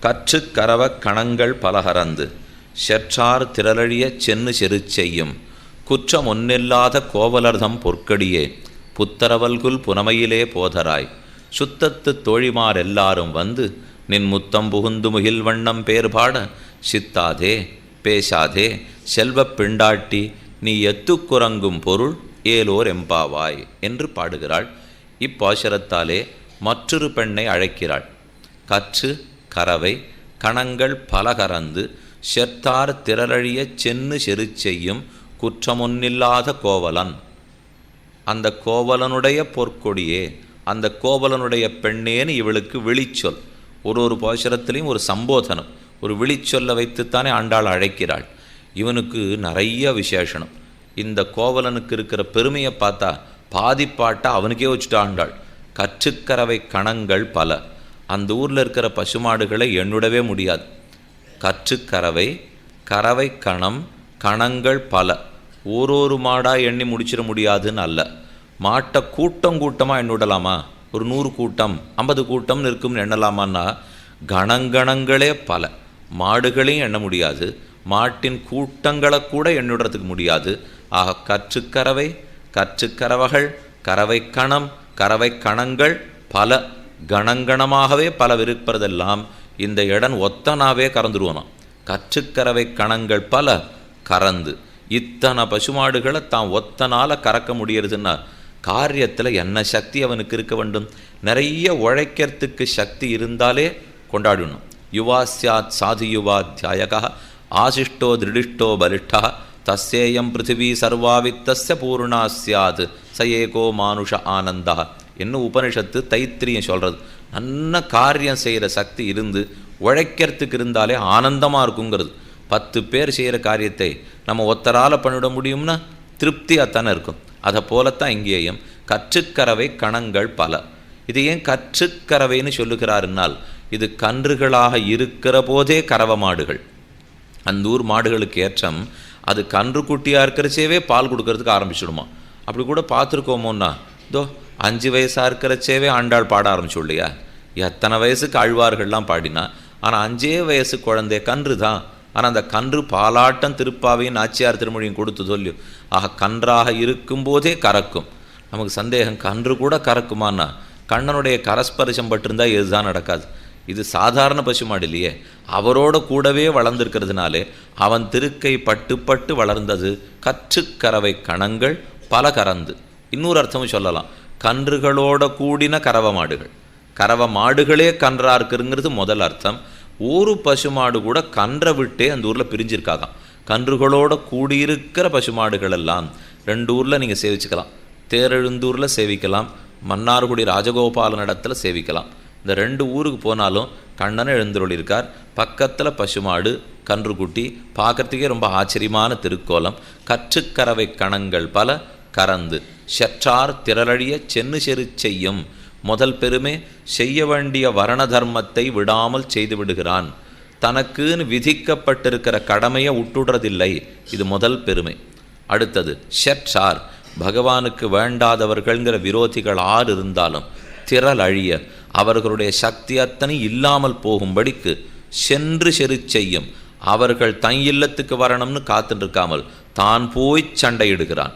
கற்று கரவ கணங்கள் பலகரந்து செற்றார் திரளழிய சென்னு செரு செய்யும். குற்றம் ஒன்னில்லாத கோவலர்தம் பொற்கடியே புத்தரவல்குல் புனமையிலே போதராய். சுத்தத்து தோழிமார் எல்லாரும் வந்து நின் முத்தம் புகுந்து முகில் வண்ணம் பேர் பாட சித்தாதே பேசாதே செல்வப் பிண்டாட்டி நீ எத்துக்குறங்கும் பொருள் ஏலோர் எம்பாவாய் என்று பாடுகிறாள். இப்பாசுரத்தாலே மற்றொரு பெண்ணை அழைக்கிறாள். கற்று கறவை கணங்கள் பலகரந்து செத்தார் திரளழிய சென்னு செரு செய்யும் குற்றமொன்னில்லாத கோவலன். அந்த கோவலனுடைய பொற்கொடியே அந்த கோவலனுடைய பெண்ணேன்னு இவளுக்கு விழிச்சொல். ஒரு ஒரு பாசுரத்திலையும் ஒரு சம்போதனம் ஒரு விழிச்சொல்லை வைத்துத்தானே ஆண்டாள் அழைக்கிறாள். இவனுக்கு நிறைய விசேஷனம். இந்த கோவலனுக்கு இருக்கிற பெருமையை பார்த்தா பாதிப்பாட்டை அவனுக்கே வச்சுட்டா ஆண்டாள். கற்றுக்கறவை கணங்கள் பல. அந்த ஊரில் இருக்கிற பசுமாடுகளை எண்ணுடவே முடியாது. கற்றுக்கறவை கறவை கணம் கணங்கள் பல. ஒரு ஒரு மாடாக எண்ணி முடிச்சிட முடியாதுன்னு அல்ல. மாட்டை கூட்டம் கூட்டமாக எண்ணுடலாமா? ஒரு நூறு கூட்டம் ஐம்பது கூட்டம்னு இருக்கும்னு எண்ணலாமான்னா கணங்கணங்களே பல. மாடுகளையும் எண்ண முடியாது. மாட்டின் கூட்டங்களை கூட எண்ணிடுறதுக்கு முடியாது. ஆக கற்றுக்கறவை கற்றுக்கறவைகள் கறவை கணம் கறவை கணங்கள் பல. கணங்கணமாகவே பல விருப்பதெல்லாம் இந்த இடம் ஒத்தனாவே கறந்துருவானாம். கற்றுக்கறவை கணங்கள் பல கறந்து இத்தனை பசுமாடுகளை தான் ஒத்தனால் கறக்க முடியறதுன்னா காரியத்தில் என்ன சக்தி அவனுக்கு இருக்க வேண்டும்? நிறைய உழைக்கிறதுக்கு சக்தி இருந்தாலே கொண்டாடணும். யுவா சியாத் சாது யுவா தியாயகா ஆசிஷ்டோ திருடிஷ்டோ பலிஷ்டா தஸ்யேயம் பிருத்திவி சர்வாவித்தஸ்ய பூர்ணா சியாது ச ஏகோ மானுஷ ஆனந்தா. என்ன உபனிஷத்து தைத்திரியம் சொல்கிறது நல்ல காரியம் செய்கிற சக்தி இருந்து உழைக்கிறதுக்கு இருந்தாலே ஆனந்தமாக இருக்குங்கிறது. பத்து பேர் செய்கிற காரியத்தை நம்ம ஒத்தரால் பண்ணிட முடியும்னா திருப்தியாக தானே இருக்கும். அதை போலத்தான் இங்கேயும். கற்றுக்கறவை கணங்கள் பல. இது ஏன் கற்றுக்கறவைன்னு சொல்லுகிறாருன்னால் இது கன்றுகளாக இருக்கிற போதே கறவை மாடுகள். அந்த ஊர் மாடுகளுக்கு ஏற்றம் அது கன்று குட்டியாக இருக்கிறச்சேவே பால் கொடுக்கறதுக்கு ஆரம்பிச்சிடுமா. அப்படி கூட பார்த்துருக்கோமோன்னா இதோ அஞ்சு வயசாக இருக்கிறச்சேவே ஆண்டாள் பாட ஆரம்பிச்சு இல்லையா? எத்தனை வயசுக்கு அழ்வார்கள்லாம் பாடினா ஆனால் அஞ்சே வயசு குழந்தை கன்று தான். ஆனால் அந்த கன்று பாலாட்டம் திருப்பாவையும் நாச்சியார் திருமொழியும் கொடுத்து சொல்லி. ஆக கன்றாக இருக்கும்போதே கறக்கும். நமக்கு சந்தேகம் கன்று கூட கறக்குமான்னா கண்ணனுடைய கரஸ்பரிசம் பட்டிருந்தால் இதுதான் நடக்காது. இது சாதாரண பசுமாடு இல்லையே. அவரோட கூடவே வளர்ந்துருக்கிறதுனாலே அவன் திருக்கை பட்டு பட்டு வளர்ந்தது கற்றுக்கறவை கணங்கள் பல கறந்து. இன்னொரு அர்த்தமும் சொல்லலாம். கன்றுகளோட கூடின கறவை மாடுகள். கறவை மாடுகளே கன்றா இருக்குங்கிறது முதல் அர்த்தம். ஒரு பசுமாடு கூட கன்றை விட்டே அந்த ஊரில் பிரிஞ்சிருக்காதான். கன்றுகளோட கூடியிருக்கிற பசுமாடுகள் எல்லாம் ரெண்டு ஊரில் நீங்கள் சேவிச்சுக்கலாம். தேரெழுந்தூரில் சேவிக்கலாம். மன்னார்குடி ராஜகோபாலன் இடத்துல சேவிக்கலாம். இந்த ரெண்டு ஊருக்கு போனாலும் கண்ணனை எழுந்தருளிருக்கார் பக்கத்தில் பசுமாடு கன்றுக்குட்டி பார்க்கறதுக்கே ரொம்ப ஆச்சரியமான திருக்கோலம். கற்றுக்கறவை கணங்கள் பல கறந்து செற்றார் திரளழிய சென்னு செரு செய்யும். முதல் பெருமை செய்ய வேண்டிய வரண தர்மத்தை விடாமல் செய்து விடுகிறான். தனக்குன்னு விதிக்கப்பட்டிருக்கிற கடமையை உட்டுடுறதில்லை. இது முதல் பெருமை. அடுத்தது ஷெற்றார் பகவானுக்கு வேண்டாதவர்கள்ங்கிற விரோதிகள் ஆறு இருந்தாலும் திரள் அழிய அவர்களுடைய சக்தி அத்தனை இல்லாமல் போகும்படிக்கு சென்று செரு செய்யும். அவர்கள் தன் இல்லத்துக்கு வரணும்னு காத்துட்டு இருக்காமல் தான் போய் சண்டையிடுகிறான்.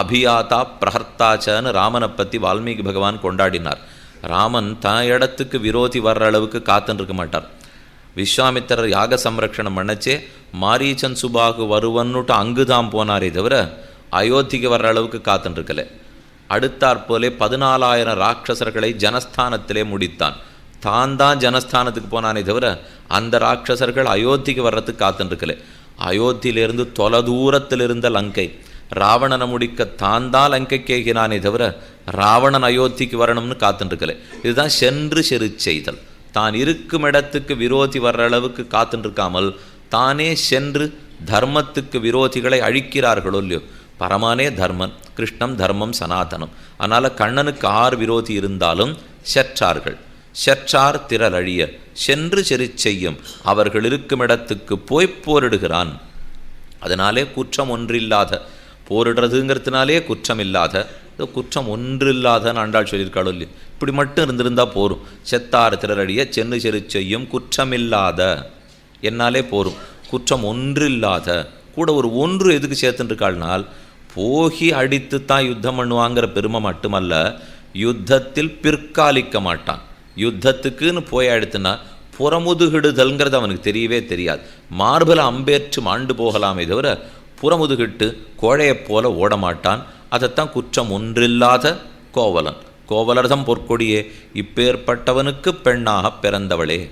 அபியாதா பிரஹர்த்தாச்சன்னு ராமனை பற்றி வால்மீகி பகவான் கொண்டாடினார். ராமன் தன் இடத்துக்கு விரோதி வர்ற அளவுக்கு காத்துன்னு இருக்க மாட்டார். விஸ்வாமித்திரர் யாக சம்ரக்ஷணம் பண்ணச்சே மாரீச்சன் சுபாகு வருவன்னுட்டு அங்கு தான் போனாரே தவிர அயோத்திக்கு வர்ற அளவுக்கு காத்துன்னு இருக்கல அடுத்தாற்போலே பதினாலாயிரம் ராட்சசர்களை ஜனஸ்தானத்திலே முடித்தான். தான் தான் ஜனஸ்தானத்துக்கு போனானே தவிர அந்த ராட்சசர்கள் அயோத்திக்கு வர்றதுக்கு காத்துன்னு இருக்கல அயோத்தியிலிருந்து தொலை தூரத்தில் இருந்த லங்கை ராவணனை முடிக்க தான் தான் லங்கைக்கு தவிர ராவணன் அயோத்திக்கு வரணும்னு காத்துட்டுருக்கல இதுதான் சென்று செரு செய்தல் தான் இருக்கும் இடத்துக்கு விரோதி வர்ற அளவுக்கு காத்துட்டுருக்காமல் தானே சென்று தர்மத்துக்கு விரோதிகளை அழிக்கிறார்களோ இல்லையோ? பரமானே தர்மன் கிருஷ்ணம் தர்மம் சனாதனம். அதனால் கண்ணனுக்கு ஆறு விரோதி இருந்தாலும் செற்றார்கள். செற்றார் திரளழிய சென்று செரு செய்யும் அவர்கள் இருக்கும் இடத்துக்கு போய் போரிடுகிறான். அதனாலே குற்றம் ஒன்றில்லாத போரிடுறதுங்கிறதுனாலே குற்றம் இல்லாத ஏதோ குற்றம் ஒன்றில்லாதன்னு ஆண்டாள் சொல்லியிருக்காளோ இல்லை இப்படி மட்டும் இருந்திருந்தா போரும். செத்தாறு திரளடிய சென்னு செரு செய்யும் குற்றமில்லாத என்னாலே போரும். குற்றம் ஒன்றில்லாத கூட ஒரு ஒன்று எதுக்கு சேர்த்துருக்காள்னால் போகி அடித்து தான் யுத்தம் பண்ணுவாங்கிற பெருமை மட்டுமல்ல யுத்தத்தில் பிற்காலிக்க மாட்டான். யுத்தத்துக்குன்னு போய் அடுத்துனா புறமுதுகிடுதல்ங்கிறது அவனுக்கு தெரியவே தெரியாது. மார்பல அம்பேற்று மாண்டு போகலாமே தவிர புறமுதுகிட்டு கோழையைப் போல ஓடமாட்டான். அதைத்தான் குற்றம் ஒன்றில்லாத கோவலன். கோவலர்தம் பொற்கொடியே இப்பேற்பட்டவனுக்கு பெண்ணாக பிறந்தவளே.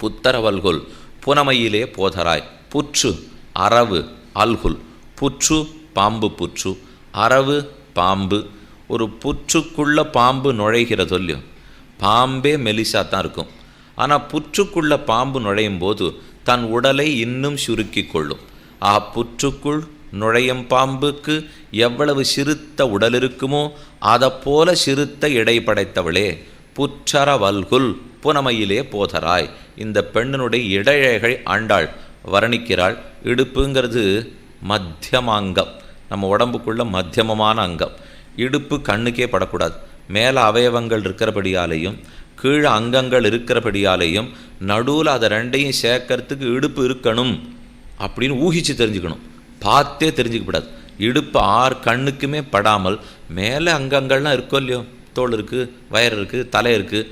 புத்தரவல்குல் புனமையிலே போதராய். புற்று அரவு அல்குல். புற்று பாம்பு புற்று. அரவு பாம்பு. ஒரு புற்றுக்குள்ள பாம்பு நுழைகிறது இல்லையோ பாம்பே மெலிசா தான் இருக்கும். ஆனால் புற்றுக்குள்ள பாம்பு நுழையும் போது தன் உடலை இன்னும் சுருக்கி கொள்ளும். ஆ புற்றுக்குள் நுழையும் பாம்புக்கு எவ்வளவு சிறுத்த உடல் இருக்குமோ அதைப்போல சிறுத்த இடை படைத்தவளே புற்றர வல்குல் புனமையிலே போதராய். இந்த பெண்ணினுடைய இடையழகை ஆண்டாள். வர்ணிக்கிறாள் இடுப்புங்கிறது மத்தியமாங்கம். நம்ம உடம்புக்குள்ள மத்தியமமான அங்கம். இடுப்பு கண்ணுக்கே படக்கூடாது. மேலே அவயவங்கள் இருக்கிறபடியாலேயும் கீழே அங்கங்கள் இருக்கிறபடியாலேயும் நடுவில் அதை ரெண்டையும் சேர்க்கறதுக்கு இடுப்பு இருக்கணும். அப்படின்னு ஊகித்து தெரிஞ்சுக்கணும். பார்த்தே தெரிஞ்சுக்கப்படாது. இடுப்பு ஆறு கண்ணுக்குமே படாமல் மேலே அங்கங்கள்லாம் இருக்கோ இல்லையோ? தோல் இருக்குது வயர் இருக்குது தலை இருக்குது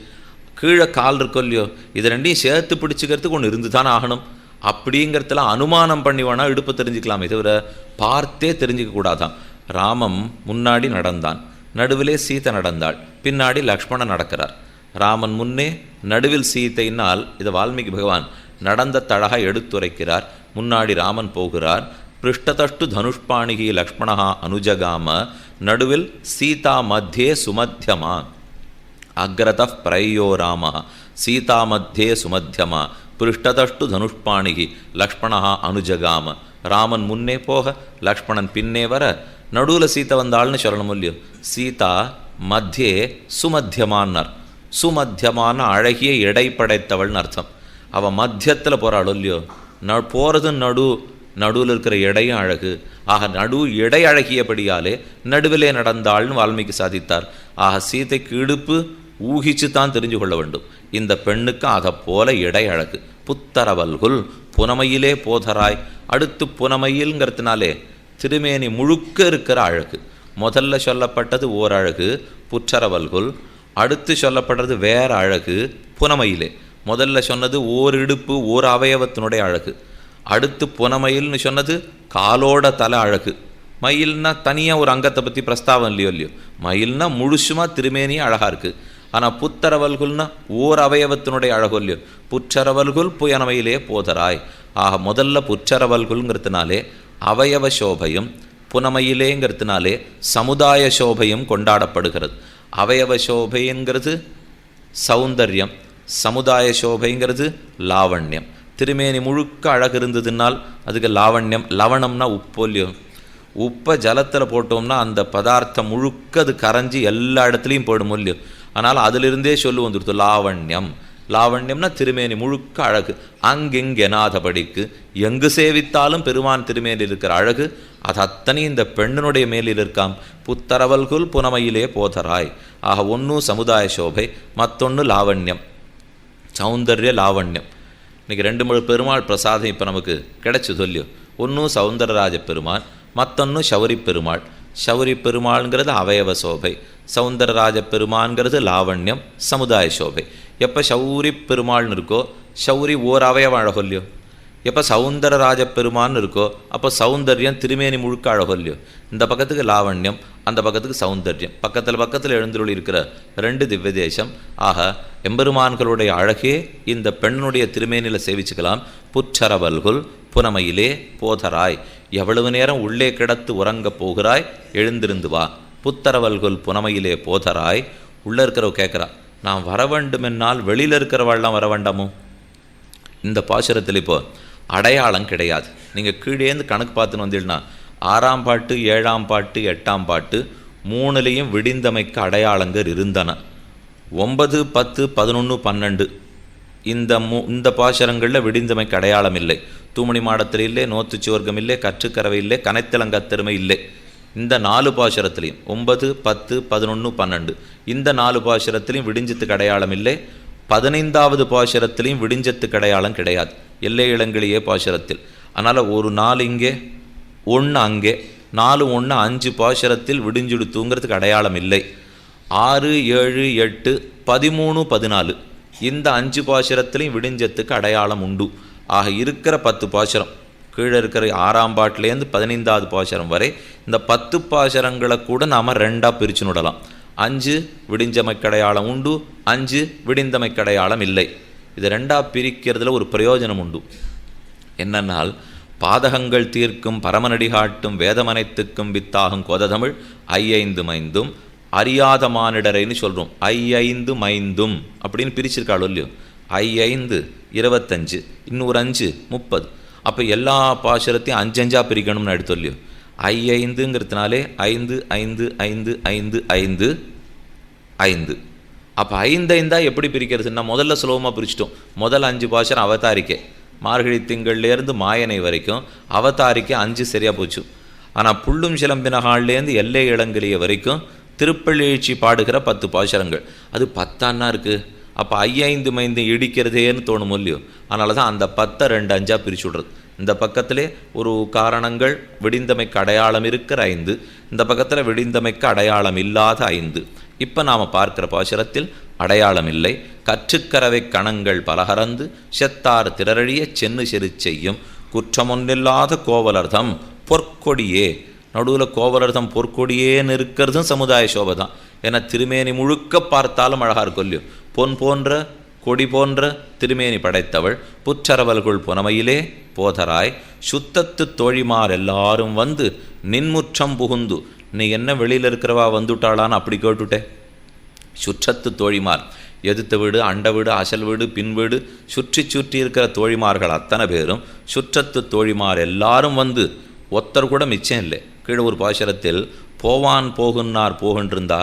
கீழே கால் இருக்கோ இல்லையோ? இது ரெண்டையும் சேர்த்து பிடிச்சிக்கிறதுக்கு ஒன்று இருந்து தானே ஆகணும். அப்படிங்கிறதுலாம் அனுமானம் பண்ணி வேணால் இடுப்பு தெரிஞ்சுக்கலாமே தவிர பார்த்தே தெரிஞ்சிக்கக்கூடாதான் ராமம் முன்னாடி நடந்தான். நடுவிலே சீதை நடந்தாள். பின்னாடி லக்ஷ்மணன் நடக்கிறார். ராமன் முன்னே நடுவில் சீதையினால் இதை வால்மீகி பகவான் நடந்த தழக எடுத்துரைக்கிறார். முன்னாடி ராமன் போகிறார். பிருஷ்டதஷ்டு தனுஷ்பாணிகி லக்ஷ்மணா அனுஜகாம. நடுவில் சீதா மத்தியே சுமத்தியமா அக்ரத பிரயோ ராம சீதா மத்தியே சுமத்தியமா பிருஷ்டதஷ்டு தனுஷ்பாணிகி லக்ஷ்மணா அனுஜகாம. ராமன் முன்னே போக லக்ஷ்மணன் பின்னே வர. நடுவில் சீதை வந்தாள்னு சொல்லணும் இல்லையோ? சீதா மத்தியே சுமத்தியமானார் சுமத்தியமான அழகிய எடை படைத்தவள்னு அர்த்தம். அவள் மத்தியத்தில் போகிறாள் இல்லையோ? ந போகிறது நடு நடுவில் இருக்கிற எடையும் அழகு. ஆக நடு இடை அழகியபடியாலே நடுவிலே நடந்தாள்னு வால்மீகி சாதித்தார். ஆக சீதைக்கு இடுப்பு ஊகிச்சு தான் தெரிஞ்சு கொள்ள வேண்டும். இந்த பெண்ணுக்கு அதை போல இடை அழகு. புத்தரவல்குல் புனமையிலே போதராய். அடுத்து புனமையில்ங்கிறதுனாலே திருமேனி முழுக்க இருக்கிற அழகு. முதல்ல சொல்லப்பட்டது ஓர் அழகு புற்றரவல்குல். அடுத்து சொல்லப்படுறது வேற அழகு புனமையிலே. முதல்ல சொன்னது ஓர் இடுப்பு ஓர் அவயவத்தினுடைய அழகு. அடுத்து புனமயில்னு சொன்னது காலோட தலை அழகு. மயில்னா தனியாக ஒரு அங்கத்தை பற்றி பிரஸ்தாவம் இல்லையோ இல்லையோ. மயில்னா முழுசுமாக திருமேனியே அழகாக இருக்குது ஆனால் புத்தரவல்குல்னா ஓர் அவயவத்தினுடைய அழகு இல்லையோ. புற்றரவல்குல் புயனமையிலே போதராய். ஆக முதல்ல புற்றரவல்குல்ங்கிறதுனாலே அவயவ சோபையும் புனமையிலேங்கிறதுனாலே சமுதாய சோபையும் கொண்டாடப்படுகிறது. அவயவ சோபைங்கிறது சௌந்தர்யம் சமுதாய சோபைங்கிறது லாவண்யம். திருமேனி முழுக்க அழகு இருந்ததுனால் அதுக்கு லாவண்யம் லவணம்னா உப்போல்லியோ உப்பை ஜலத்தில் போட்டோம்னா அந்த பதார்த்தம் முழுக்க அது கரைஞ்சி எல்லா இடத்துலையும் போயிடும் இல்லையோ ஆனால் அதிலிருந்தே சொல்லு வந்துடுத்து லாவண்யம். லாவண்யம்னா திருமேனி முழுக்க அழகு. அங்கெங்கெனாதபடிக்கு எங்கு சேவித்தாலும் பெருமான் திருமேனில் இருக்கிற அழகு. அது அத்தனை இந்த பெண்ணினுடைய மேலில் இருக்காம். புத்தரவல்குல் புனமையிலே போதராய். ஆக ஒன்று சமுதாய சோபை மற்றொன்று லாவண்யம். சௌந்தர்ய லாவண்யம். இன்றைக்கி ரெண்டு மூணு பெருமாள் பிரசாதம் இப்போ நமக்கு கிடைச்சி சொல்லியோ. ஒன்றும் சௌந்தரராஜ பெருமாள் மற்றொன்று சௌரி பெருமாள். சௌரி பெருமாள்ங்கிறது அவயவ சோபை. சௌந்தரராஜ பெருமான்கிறது லாவண்யம் சமுதாய சோபை. எப்போ சௌரி பெருமாள்னு இருக்கோ சௌரி ஓர் அவயவ அழகொல்லையோ எப்போ சௌந்தரராஜ பெருமான்னு இருக்கோ அப்போ சௌந்தர்யம் திருமேனி முழுக்க அழகொல்லையோ இந்த பக்கத்துக்கு லாவண்யம் அந்த பக்கத்துக்கு சௌந்தர்யம். பக்கத்தில் பக்கத்தில் எழுந்துள்ள இருக்கிற ரெண்டு திவ்ய தேசம். ஆக எம்பெருமான்களுடைய அழகே இந்த பெண்ணுடைய திருமேனியில் சேவிச்சுக்கலாம். புற்றரவல்குல் புனமையிலே போதராய். எவ்வளவு நேரம் உள்ளே கிடத்து உறங்கப் போகிறாய் எழுந்திருந்து வா. புத்தரவல்குல் புனமையிலே போதராய். உள்ளே இருக்கிறவ கேட்குறா நான் வர வேண்டுமென்னால் வெளியில் இருக்கிறவாள்லாம் வர வேண்டாமோ? இந்த பாசுரத்தில் இப்போ அடையாளம் கிடையாது. நீங்கள் கீழேந்து கணக்கு பார்த்துன்னு வந்தீங்கன்னா ஆறாம் பாட்டு ஏழாம் பாட்டு எட்டாம் பாட்டு மூணுலேயும் விடிந்தமைக்கு அடையாளங்கள் இருந்தன. ஒன்பது பத்து பதினொன்று பன்னெண்டு. இந்த மூ இந்த பாசரங்களில் விடிந்தமைக்கு அடையாளம் இல்லை தூமணி மாடத்தில் இல்லை நோத்து சுவர்க்கம் இல்லை கற்றுக்கரவை இல்லை கனைத்தலங்கத்திறமை இல்லை. இந்த நாலு பாசுரத்துலையும் ஒன்பது பத்து பதினொன்று பன்னெண்டு. இந்த நாலு பாசரத்திலையும் விடிஞ்சத்துக்கு அடையாளம் இல்லை பதினைந்தாவது பாசரத்திலையும் விடிஞ்சத்துக்கு அடையாளம் கிடையாது. எல்லை இளங்கிலேயே பாசுரத்தில் அதனால் ஒரு நாள் இங்கே ஒன்று அங்கே நாலு ஒன்று அஞ்சு பாசுரத்தில் விடிஞ்சுடுத்துங்கிறதுக்கு அடையாளம் இல்லை. ஆறு ஏழு எட்டு பதிமூணு பதினாலு. இந்த அஞ்சு பாசுரத்திலையும் விடிஞ்சத்துக்கு அடையாளம் உண்டு. ஆக இருக்கிற பத்து பாசுரம் கீழே இருக்கிற ஆறாம் பாட்டிலேருந்து பதினைந்தாவது பாசுரம் வரை இந்த பத்து பாசுரங்களை கூட நாம் ரெண்டாக பிரித்து நுடலாம். அஞ்சு விடிஞ்சமைக்கடையாளம் உண்டு அஞ்சு விடிந்தமைக்கடையாளம் இல்லை. இது ரெண்டாக பிரிக்கிறதுல ஒரு பிரயோஜனம் உண்டு. என்னென்னால் பாதகங்கள் தீர்க்கும் பரமநடிகாட்டும் வேதமனைத்துக்கும் வித்தாகும் கோததமிழ் ஐயைந்து மைந்தும் அறியாத மானிடரைன்னு சொல்கிறோம் ஐயைந்து மைந்தும் அப்படின்னு பிரிச்சிருக்காள் இல்லையோ? ஐயைந்து இருபத்தஞ்சு இன்னொரு அஞ்சு முப்பது. அப்போ எல்லா பாசுரத்தையும் அஞ்சு அஞ்சா பிரிக்கணும்னு எடுத்து இல்லையோ? ஐயைந்துங்கிறதுனாலே ஐந்து ஐந்து ஐந்து ஐந்து ஐந்து ஐந்து. அப்போ ஐந்து ஐந்தா எப்படி பிரிக்கிறதுன்னா முதல்ல சுலபமாக பிரிச்சிட்டோம். முதல் அஞ்சு பாசுரம் அவதாரிக்கை. மார்கழி திங்கள்லேருந்து மாயனை வரைக்கும் அவதாரிக்கு அஞ்சு சரியாக போச்சு. ஆனால் புள்ளும் சிலம்பினகால்லேருந்து எல்லை இளங்கிலிய வரைக்கும் திருப்பள்ளி பாடுகிற பத்து பாசுரங்கள். அது பத்தான்னா இருக்குது அப்போ ஐந்து மைந்து இடிக்கிறதேன்னு தோணும் இல்லையோ? அதனால தான் அந்த பத்தை ரெண்டு அஞ்சாக பிரிச்சு விடுறது. இந்த பக்கத்திலே ஒரு காரணங்கள் விடிந்தமைக்கு அடையாளம் இருக்கிற ஐந்து. இந்த பக்கத்தில் விடிந்தமைக்கு அடையாளம் இல்லாத ஐந்து. இப்போ நாம் பார்க்குற பாசுரத்தில் அடையாளம் இல்லை. கற்றுக்கரவை கணங்கள் பலகரந்து செத்தார் திரழிய சென்னு செரு செய்யும். குற்றமொன்னில்லாத கோவலர்தம் பொற்கொடியே. நடுவில் கோவலர்தம் பொற்கொடியேன்னு இருக்கிறதும் சமுதாய சோபை தான் ஏன்னா திருமேனி முழுக்க பார்த்தாலும் அழகாக கொல்லியும் பொன் போன்ற கொடி போன்ற திருமேனி படைத்தவள் புற்றரவல்குள் புனமையிலே போதராய் சுத்தத்து தோழிமார் எல்லாரும் வந்து நின்முற்றம் புகுந்து நீ என்ன வெளியில் இருக்கிறவா? வந்துட்டாளான்னு அப்படி கேட்டுட்டே. சுற்றத்து தோழிமார் எதிர்த்த வீடு அண்ட வீடு அசல் வீடு பின் வீடு சுற்றி சுற்றி இருக்கிற தோழிமார்கள் அத்தனை பேரும் சுற்றத்து தோழிமார் எல்லாரும் வந்து ஒத்தர் கூட மிச்சம் இல்லை. கீழே ஒரு பாசரத்தில் போவான் போகுன்னார் போகின்றிருந்தா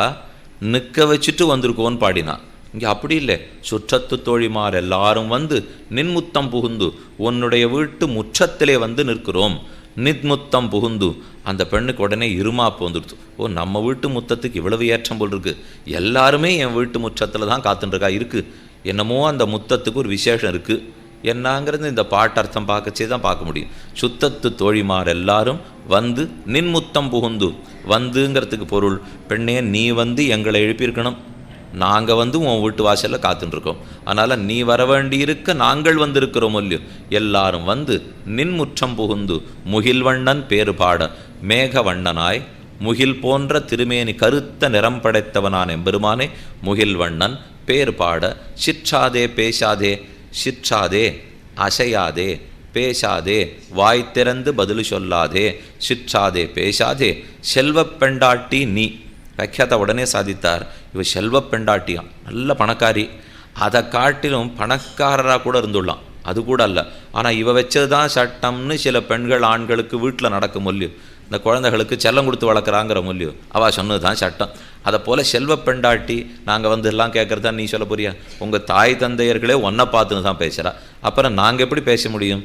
நிற்க வச்சுட்டு வந்திருக்கோன்னு பாடினான். இங்கே அப்படி இல்லை. சுற்றத்து தோழிமார் எல்லாரும் வந்து நின்முத்தம் புகுந்து உன்னுடைய வீட்டு முற்றத்திலே வந்து நிற்கிறோம். நித்முத்தம் புகுந்து அந்த பெண்ணுக்கு உடனே இருமாப்பு வந்துடுச்சு ஓ நம்ம வீட்டு முத்தத்துக்கு இவ்வளவு ஏற்றம் போல் இருக்குது எல்லாருமே என் வீட்டு முற்றத்தில் தான் காத்துட்டுருக்கா இருக்குது என்னமோ அந்த முத்தத்துக்கு ஒரு விசேஷம் இருக்குது என்னங்கிறது இந்த பாட்டர்த்தம் பார்க்கச்சே தான் பார்க்க முடியும். சுத்தத்து தோழிமார் எல்லாரும் வந்து நின்முத்தம் புகுந்து வந்துங்கிறதுக்கு பொருள். பெண்ணே நீ வந்து எங்களை எழுப்பியிருக்கணும். நாங்கள் வந்து உன் வீட்டு வாசலில் காத்துட்டுருக்கோம் அதனால் நீ வர வேண்டியிருக்க நாங்கள் வந்திருக்கிறோம் இல்லையோ எல்லாரும் வந்து நின்முற்றம் புகுந்து முகில்வண்ணன் பேறு பாட மேகவண்ணனாய் முகில் போன்ற திருமேனி கருத்த நிறம் படைத்தவனான் எம்பெருமானே முகில்வண்ணன் பேர் பாட சிற்றாதே பேசாதே சிற்றாதே அசையாதே பேசாதே வாய் திறந்து பதில் சொல்லாதே சிற்றாதே பேசாதே செல்வப் பெண்டாட்டி நீ. வியாக்கியாத்த உடனே சாதித்தார். இவ செல்வ பெண்டாட்டியாம். நல்ல பணக்காரி. அதை காட்டிலும் பணக்காரராக கூட இருந்துள்ளான் அது கூட அல்ல. ஆனால் இவ வச்சது தான் சட்டம்னு சில பெண்கள் ஆண்களுக்கு வீட்டில் நடக்க மொழியும் இந்த குழந்தைகளுக்கு செல்லம் கொடுத்து வளர்க்குறாங்கிற மொழியும் அவள் சொன்னது தான் சட்டம். அதை போல் செல்வ பெண்டாட்டி நாங்கள் வந்து எல்லாம் கேட்குறதா நீ சொல்ல போறியா? உங்கள் தாய் தந்தையர்களே ஒன்றை பார்த்துன்னு தான் பேசுகிறா அப்புறம் நாங்கள் எப்படி பேச முடியும்?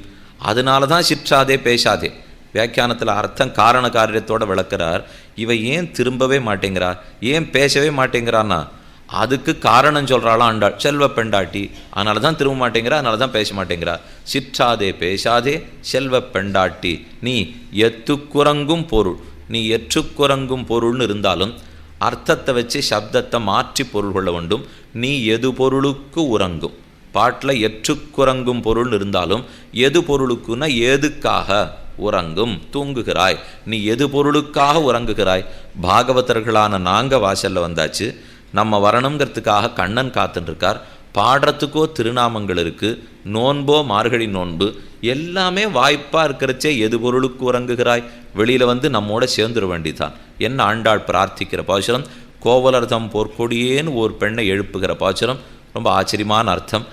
அதனால தான் சிற்றாதே பேசாதே. வியாக்கியானத்தில் அர்த்தம் காரண காரியத்தோடு விளக்குறார். இவ ஏன் திரும்பவே மாட்டேங்கிறா? ஏன் பேசவே மாட்டேங்கிறான்னா அதுக்கு காரணம் சொல்கிறாளாம் அண்டா செல்வ பெண்டாட்டி. அதனால தான் திரும்ப மாட்டேங்கிறா அதனால தான் பேச மாட்டேங்கிறா. சிற்றாதே பேசாதே செல்வ பெண்டாட்டி. நீ எத்துக்குறங்கும் பொருள். நீ எற்றுக்குறங்கும் பொருள்னு இருந்தாலும் அர்த்தத்தை வச்சு சப்தத்தை மாற்றி பொருள் கொள்ள வேண்டும். நீ எது பொருளுக்கு உறங்கும்? பாட்டில் எற்றுக்குறங்கும் பொருள் இருந்தாலும் எது பொருளுக்குன்னா எதுக்காக? உறங்கும் தூங்குகிறாய். நீ எது பொருளுக்காக உறங்குகிறாய்? பாகவதர்களான நாங்க வாசல்ல வந்தாச்சு. நம்ம வரணுங்கிறதுக்காக கண்ணன் காத்துருக்கார் பாடுறதுக்கோ திருநாமங்கள் இருக்குது நோன்போ மார்கழி நோன்பு. எல்லாமே வாய்ப்பாக இருக்கிறச்சே எது பொருளுக்கு உறங்குகிறாய்? வெளியில் வந்து நம்மோட சேர்ந்துட வேண்டிதான். என்ன ஆண்டாள் பிரார்த்திக்கிற பாசுரம்? கோவலர்தம் போர்க்கொடியேன்னு ஒரு பெண்ணை எழுப்புகிற பாசுரம். ரொம்ப ஆச்சரியமான அர்த்தம்.